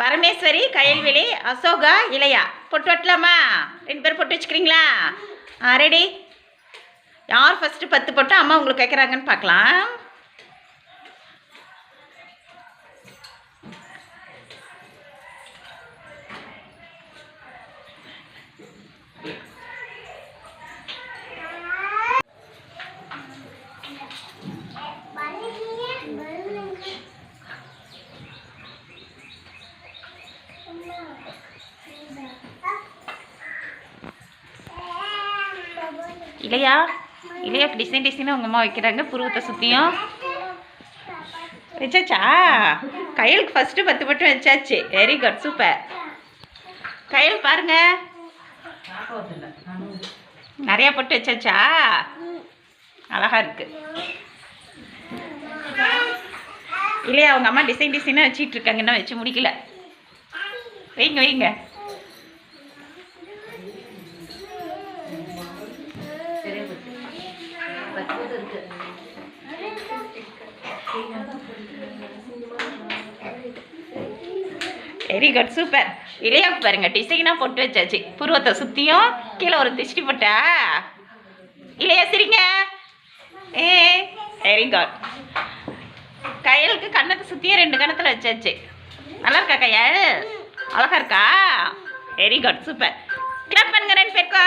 பரமேஸ்வரி கயல்விழி அசோகா இளையா. பொட்டு வெட்டலாமா? ரெண்டு பேரும் பொட்டு வச்சுக்கிறீங்களா? ஆ ரெடி யார் ஃபஸ்ட்டு பத்து பொட்டு அம்மா உங்களுக்கு கேட்குறாங்கன்னு பார்க்கலாம். இல்லையா இல்லையா டிசைன் டிசைனாக உங்கள் அம்மா வைக்கிறாங்க. புருவத்தை சுற்றியும் வச்சாச்சா கையலுக்கு ஃபஸ்ட்டு பத்து பட்டு வச்சாச்சு. வெரி குட் சூப்பர் கையல் பாருங்க. நிறையா பொட்டு வச்சாச்சா? அழகாக இருக்குது இல்லையா அவங்க அம்மா டிசைன் டிசைனாக வச்சிட்டு இருக்காங்க இன்னும் வச்சு முடிக்கல. வைங்க வைங்க. வெரி குட் சூப்பர் இளையா பாருங்க டிசைனாக போட்டு வச்சாச்சு. புருவத்தை சுற்றியும் கீழே ஒரு திஷ்டி போட்டா. இளையா சரிங்க. ஏ வெரி குட் கையலுக்கு கண்ணத்தை சுற்றியும் ரெண்டு கணத்தில் வச்சாச்சு. நல்லா இருக்கா கையல்? அழகா இருக்கா? வெரி குட் சூப்பர் கிளப் பண்ணுங்க ரெண்டு பேருக்கா